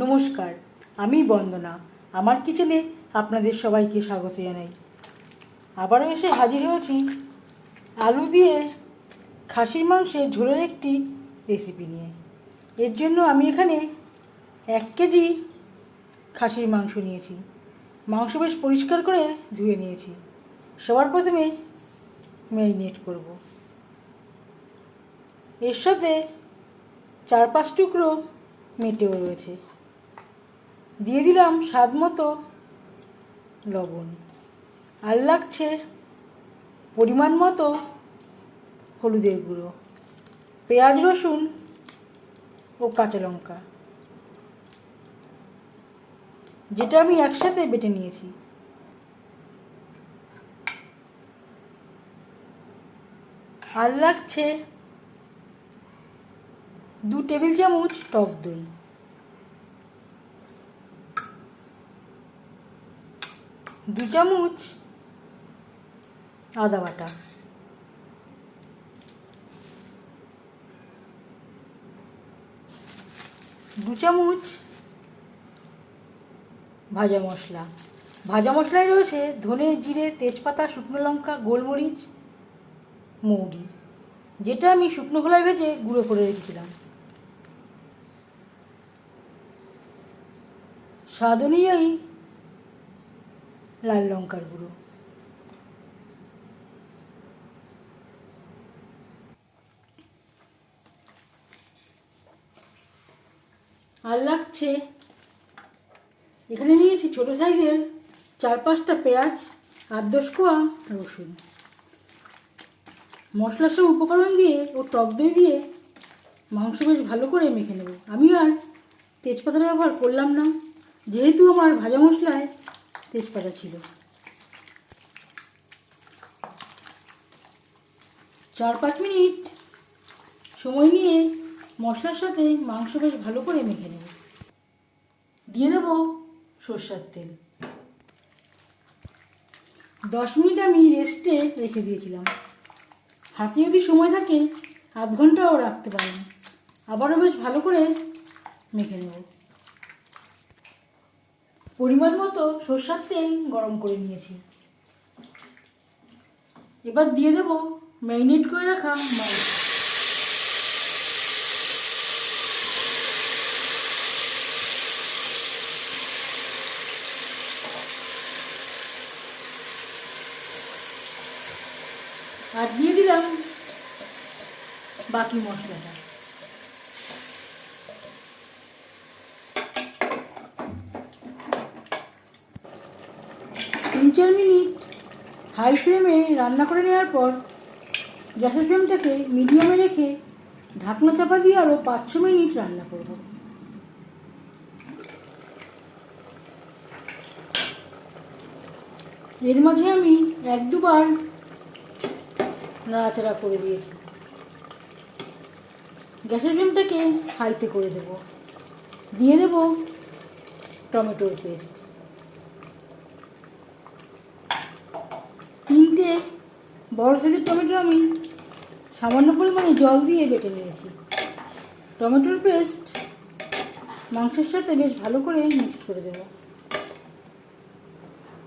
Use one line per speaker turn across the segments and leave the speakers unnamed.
নমস্কার, আমি বন্দনা। আমার কিচেনে আপনাদের সবাইকে স্বাগত জানাই। আবারও এসে হাজির হয়েছি আলু দিয়ে খাসির মাংসের ঝোলের একটি রেসিপি নিয়ে। এর জন্য আমি এখানে এক কেজি খাসির মাংস নিয়েছি। মাংস বেশ পরিষ্কার করে ধুয়ে নিয়েছি। সবার প্রথমে ম্যারিনেট করব। এর সাথে চার পাঁচ টুকরো মেটেও রয়েছে। দিয়ে দিলাম স্বাদ মতো লবণ। আর লাগছে পরিমাণ মতো হলুদের গুঁড়ো, পেঁয়াজ, রসুন ও কাঁচা লঙ্কা, যেটা আমি একসাথে বেটে নিয়েছি। আর লাগছে দু টেবিল চামচ টক দই। দু চামচ আদা বাটা। দু চামচ ভাজা মশলা। ভাজা মশলায় রয়েছে ধনে, জিরে, তেজপাতা, শুকনো লঙ্কা, গোলমরিচ, মৌরি, যেটা আমি শুকনো খোলায় ভেজে গুঁড়ো করে রেখেছিলাম। স্বাদ অনুযায়ী লাল লঙ্কার গুঁড়ো আর লাগছে এখানে নিয়েছি ছোটো সাইজের চার পাঁচটা পেঁয়াজ আর দশ কোয়া রসুন। মশলার সব উপকরণ দিয়ে ও টক দই দিয়ে মাংস বেশ ভালো করে মেখে নেব। আমি আর তেজপাতা ব্যবহার করলাম না। যেহেতু আমার ভাজা মশলায় তেজপাতা ছিল। চার পাঁচ মিনিট সময় নিয়ে মশলার সাথে মাংস বেশ ভালো করে মেখে নেব। দিয়ে দেব সর্ষার তেল। দশ মিনিট আমি রেস্টে রেখে দিয়েছিলাম। হাতে যদি সময় থাকে, আধ ঘন্টাও রাখতে পারেন। আবারও বেশ ভালো করে মেখে নেব। পরিমাণ মতো সর্ষার তেল গরম করে নিয়েছি। এবার দিয়ে দেব ম্যারিনেট করে রাখা মাছ। আর দিয়ে দিলাম বাকি মশলাটা তিন চার মিনিট হাই ফ্লেমে রান্না করে নেওয়ার পর গ্যাসের ফ্লেমটাকে মিডিয়ামে রেখে ঢাকনা চাপা দিয়ে আরও পাঁচ ছ মিনিট রান্না করব। এর মাঝে আমি এক দুবার নাড়াচাড়া করে দিয়েছি। গ্যাসের ফ্লেমটাকে হাইতে করে দেব। দিয়ে দেব টমেটোর পেস্ট বড় সাইজের টমেটো আমি সামান্য পরিমাণে জল দিয়ে বেটে নিয়েছি। টমেটোর পেস্ট মাংসের সাথে বেশ ভালো করে মিক্স করে দেব।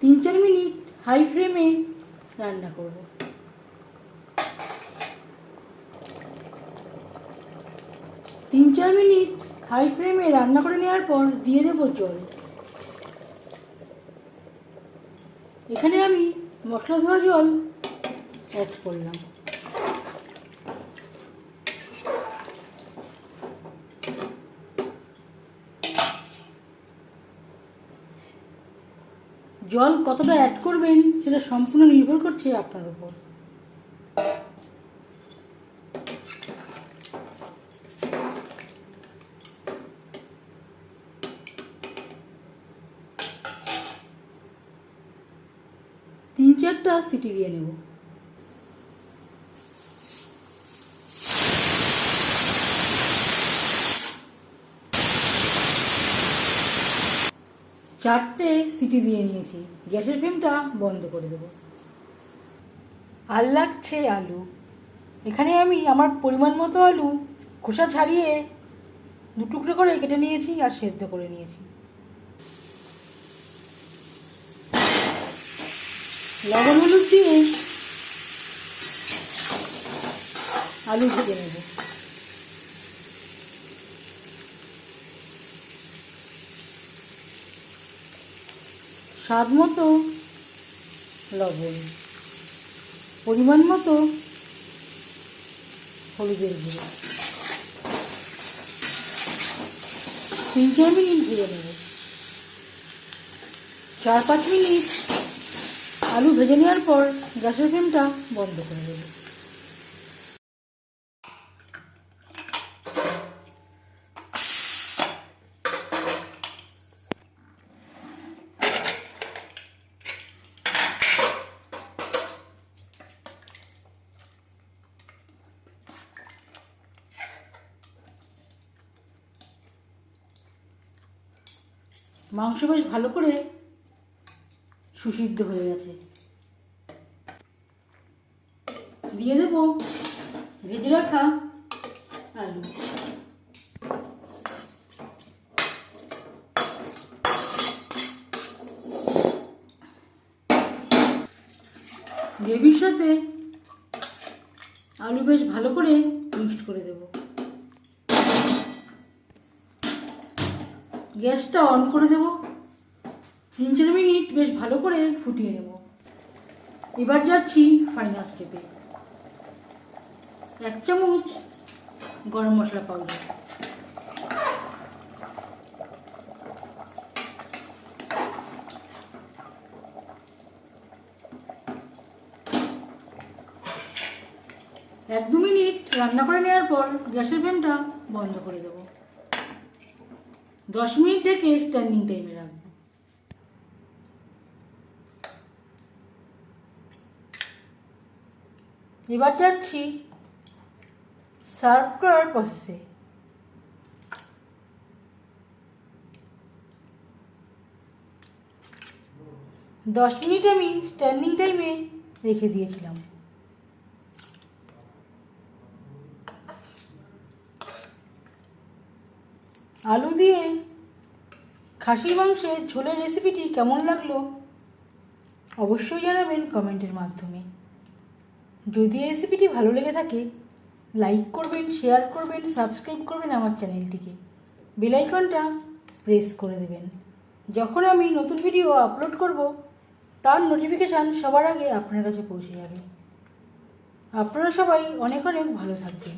তিন চার মিনিট হাই ফ্লেমে রান্না করব। তিন চার মিনিট হাই ফ্লেমে রান্না করে নেওয়ার পর দিয়ে দেব জল। এখানে আমি মশলা ধোয়া জল অ্যাড করলাম। জল কতটা অ্যাড করবেন? সেটা সম্পূর্ণ নির্ভর করছে আপনার উপর। তিন চারটা সিটি দিয়ে নেব। চারটে সিটি দিয়ে নিয়েছি। গ্যাসের ফ্লেমটা বন্ধ করে দেবো। আর লাগছে আলু। এখানে আমি আমার পরিমাণ মতো আলু খোসা ছাড়িয়ে দু টুকরো করে কেটে নিয়েছি আর সেদ্ধ করে নিয়েছি। লবণ হলুদ দিয়ে আলু ভেজে নেব। স্বাদ মতো লবণ, পরিমাণ মতো হলুদের গুঁড়ো। তিন চার মিনিট ভেজে নেব। চার পাঁচ মিনিট আলু ভেজে নেওয়ার পর গ্যাসের ফ্লেমটা বন্ধ করে দেব। মাংস বেশ ভালো করে সুসিদ্ধ হয়ে গেছে। দিয়ে দেবো ভেজে রাখা আলু। গ্রেভির সাথে আলু বেশ ভালো করে মিক্সড করে দেব। গ্যাসটা অন করে দেব। তিন চার মিনিট বেশ ভালো করে ফুটিয়ে নেব। এবার যাচ্ছি ফাইনাল স্টেপে এক চামচ গরম মশলা পাউডার এক দু মিনিট রান্না করে নেওয়ার পর গ্যাসের ফ্লেমটা বন্ধ করে দেবো। দশ মিনিট ডেকে স্ট্যান্ডিং টাইমে রাখব। এবার যাচ্ছি সার্ভ করার প্রসেসে দশ মিনিট আমি স্ট্যান্ডিং টাইমে রেখে দিয়েছিলাম। আলু দিয়ে খাসির মাংসের ঝোলের রেসিপিটি কেমন লাগল? অবশ্যই জানাবেন কমেন্টের মাধ্যমে। যদি রেসিপিটি ভালো লেগে থাকে লাইক করবেন শেয়ার করবেন সাবস্ক্রাইব করবেন আমার চ্যানেলটিকে বেলাইকনটা প্রেস করে দেবেন। যখন আমি নতুন ভিডিও আপলোড করব, তার নোটিফিকেশান সবার আগে আপনার কাছে পৌঁছে যাবে। আপনারা সবাই অনেক অনেক ভালো থাকবেন।